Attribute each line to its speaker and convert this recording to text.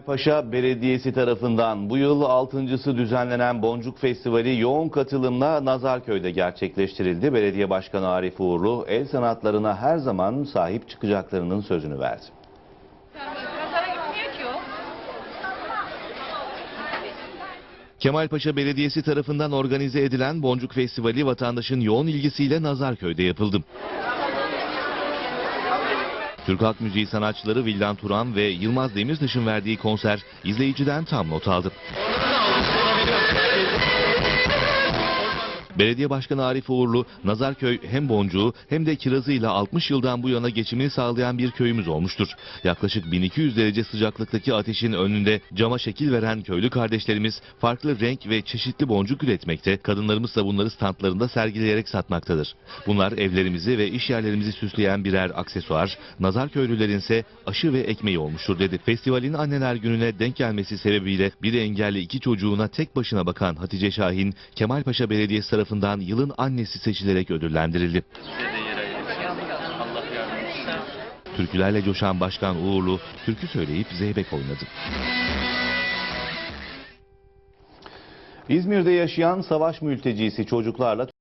Speaker 1: Kemalpaşa Belediyesi tarafından bu yıl altıncısı düzenlenen Boncuk Festivali yoğun katılımla Nazarköy'de gerçekleştirildi. Belediye Başkanı Arif Uğurlu el sanatlarına her zaman sahip çıkacaklarının sözünü verdi. Kemalpaşa Belediyesi tarafından organize edilen Boncuk Festivali vatandaşın yoğun ilgisiyle Nazarköy'de yapıldı. Türk Halk Müziği sanatçıları Vildan Turan ve Yılmaz Demirtaş'ın verdiği konser izleyiciden tam not aldı. Belediye Başkanı Arif Uğurlu, Nazarköy hem boncuğu hem de kirazıyla 60 yıldan bu yana geçimini sağlayan bir köyümüz olmuştur. Yaklaşık 1200 derece sıcaklıktaki ateşin önünde cama şekil veren köylü kardeşlerimiz farklı renk ve çeşitli boncuk üretmekte, kadınlarımız da bunları standlarında sergileyerek satmaktadır. Bunlar evlerimizi ve iş yerlerimizi süsleyen birer aksesuar, Nazarköylülerin ise aşı ve ekmeği olmuştur dedi. Festivalin anneler gününe denk gelmesi sebebiyle bir engelli iki çocuğuna tek başına bakan Hatice Şahin, Kemalpaşa Belediyesi tarafından yılın annesi seçilerek ödüllendirildi. Türkülerle coşan Başkan Uğurlu, türkü söyleyip zeybek oynadı. İzmir'de yaşayan savaş mültecisi çocuklarla